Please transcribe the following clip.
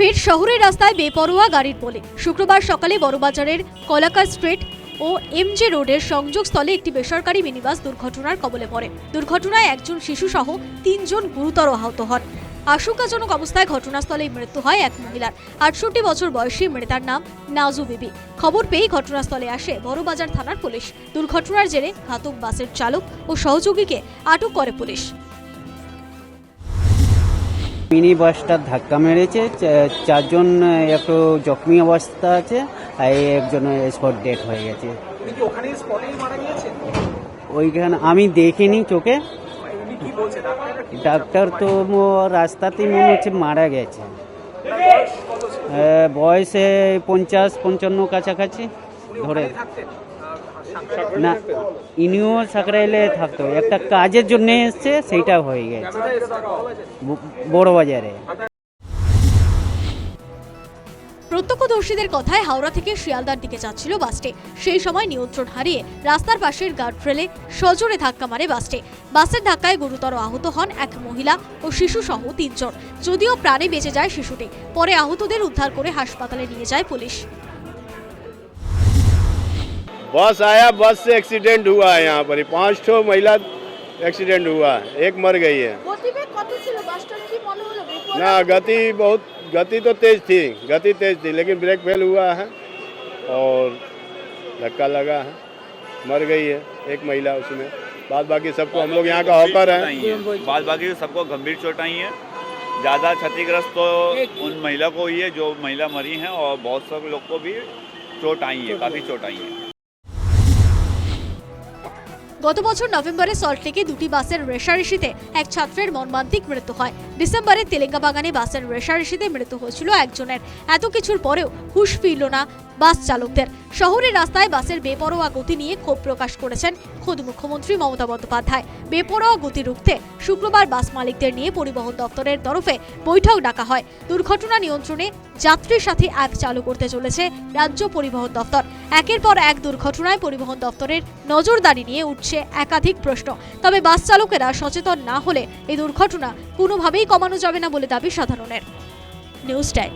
ফের শহরের রাস্তায় বেপরোয়া গাড়ির বলে। শুক্রবার সকালে বড়বাজারের কলাকা স্ট্রিট ও এমজে রোডের সংযোগস্থলে একটি বেসরকারি মিনিবাস দুর্ঘটনার কবলে পড়ে। দুর্ঘটনায় একজন শিশুসহ তিনজন গুরুতর আহত হন। আশঙ্কাজনক অবস্থায় ঘটনাস্থলেই মৃত্যু হয় এক মহিলার। আটষট্টি বছর বয়সী মৃতার নাম নাজু বিবি। খবর পেয়ে ঘটনাস্থলে আসে বড়বাজার থানার পুলিশ। দুর্ঘটনার জেরে ঘাতক বাসের চালক ও সহযোগীকে আটক করে পুলিশ। মিনি বাসটা ধাক্কা মেরেছে চারজন একটু জখমি অবস্থা আছে আর একজন স্পট ডেট হয়ে গেছে। ওইখানে আমি দেখিনি চোখে। ডাক্তার তো ম- রাস্তাতেই মনে হচ্ছে মারা গেছে। বয়স পঞ্চাশ পঞ্চান্ন কাছাকাছি ধরে। না, ইনিও সাকরাইলে থাকতো। একটা কাজের জন্য এসছে, সেইটা হয়ে গেছে। বড় বাজারে। প্রত্যক্ষদর্শীদের কথায় হাওড়া থেকে শিয়ালদার দিকে যাচ্ছিল বাসটি। সেই সময় নিয়ন্ত্রণ হারিয়ে রাস্তার পাশের গার্ডরেলে সজোরে ধাক্কা মারে বাসটি। বাসের ধাক্কায় গুরুতর আহত হন এক মহিলা ও শিশু সহ তিনজন। যদিও প্রাণে বেঁচে যায় শিশুটি। পরে আহতদের উদ্ধার করে হাসপাতালে নিয়ে যায় পুলিশ। बस आया बस से एक्सीडेंट हुआ है यहाँ पर। पाँच ठो महिला एक्सीडेंट हुआ है। एक मर गई है। ना? गति बहुत गति तो तेज थी। गति तेज थी लेकिन ब्रेक फेल हुआ है और धक्का लगा है। मर गई है एक महिला उसमें। बाद बाकी सबको हम लोग यहाँ का हॉकर है। बाद बाकी सबको गंभीर चोट आई है। ज़्यादा क्षतिग्रस्त तो उन महिला को ही है जो महिला मरी हैं और बहुत सब लोग को भी चोट आई है काफ़ी चोट आई है। গত বছর নভেম্বরে সল্টলেকে দুটি বাসের রেশারেশিতে এক ছাত্রের মর্মান্তিক মৃত্যু হয়। ডিসেম্বরে তেলেঙ্গা বাগানে বাসের রেশারেশিতে মৃত্যু হয়েছিল একজনের। এত কিছুর পরেও হুশ ফিরল না বাস চালকদের। শহরের রাস্তায় বাসের বেপরোয়া গতি নিয়ে ক্ষোভ প্রকাশ করেছেন খোদ মুখ্যমন্ত্রী মমতা বন্দ্যোপাধ্যায়। বেপরোয়া গতি রুখতে শুক্রবার বাস মালিকদের নিয়ে পরিবহন দপ্তরের তরফে বৈঠক ডাকা হয়। দুর্ঘটনা নিয়ন্ত্রণে যাত্রীর সাথে অ্যাপ চালু করতে চলেছে রাজ্য পরিবহন দপ্তর। একের পর এক দুর্ঘটনায় পরিবহন দপ্তরের নজরদারি নিয়ে উঠছে একাধিক প্রশ্ন। তবে বাস চালকেরা সচেতন না হলে এই দুর্ঘটনা কোনোভাবেই কমানো যাবে না বলে দাবি সাধারণের। News time.